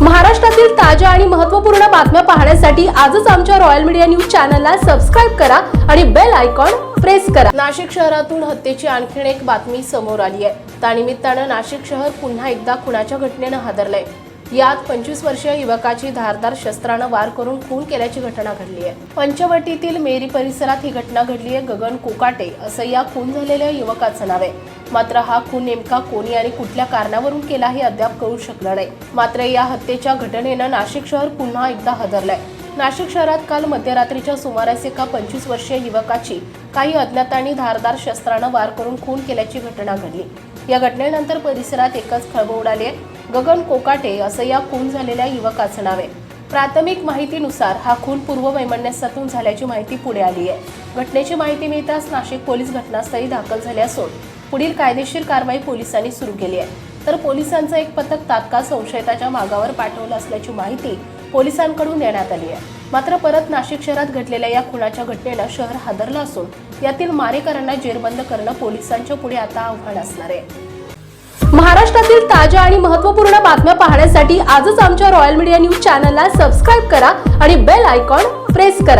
महाराष्ट्रातील ताज्या आणि महत्त्वपूर्ण बातम्या पाहण्यासाठी आजच आमच्या रॉयल मीडिया न्यूज चॅनलला सबस्क्राईब करा आणि बेल आयकॉन प्रेस करा. नाशिक शहरातून हत्येची आणखीन एक बातमी समोर आली आहे. त्यानिमित्तानं नाशिक शहर पुन्हा एकदा खुनाच्या घटनेनं हादरलंय. यात पंचवीस वर्षीय युवकाची धारदार शस्त्रानं वार करून खून केल्याची घटना घडली आहे. पंचवटीतील मेरी परिसरात ही घटना घडली आहे गगन कोकाटे असं या खून झालेल्या युवकाचं नाव आहे. मात्र हा खून नेमका कोणी आणि कुठल्या कारणावरून केला हे अद्याप कळू शकलं नाही. मात्र या हत्येच्या घटनेनं नाशिक शहर पुन्हा एकदा हादरलंय. नाशिक शहरात काल मध्यरात्रीच्या सुमारास एका पंचवीस वर्षीय युवकाची काही अज्ञातांनी धारदार शस्त्रानं वार करून खून केल्याची घटना घडली. या घटनेनंतर परिसरात एकच खळबळ उडाली आहे. गगन कोकाटे असं या खून झालेल्या युवकाचं नाव आहे. प्राथमिक माहितीनुसार हा खून पूर्व वैमनस्यातून झाल्याची माहिती पुढे आली आहे. घटनेची माहिती मिळताच नाशिक पोलीस घटनास्थळी दाखल झाले असून पुढील कायदेशीर कारवाई पोलिसांनी सुरू केली आहे. तर पोलिसांचं एक पथक तात्काळ संशयिताच्या मागावर पाठवलं असल्याची माहिती पोलिसांकडून देण्यात आली आहे. मात्र परत नाशिक शहरात घडलेल्या या खुनाच्या घटनेनं शहर हादरलं असून यातील मारेकरांना जेरबंद करणं पोलिसांच्या पुढे आता आव्हान असणार आहे. महाराष्ट्रातील ताज्या आणि महत्त्वपूर्ण बातम्या पाहण्यासाठी आजच आमच्या रॉयल मीडिया न्यूज चॅनलला सबस्क्राईब करा आणि बेल आयकॉन प्रेस करा.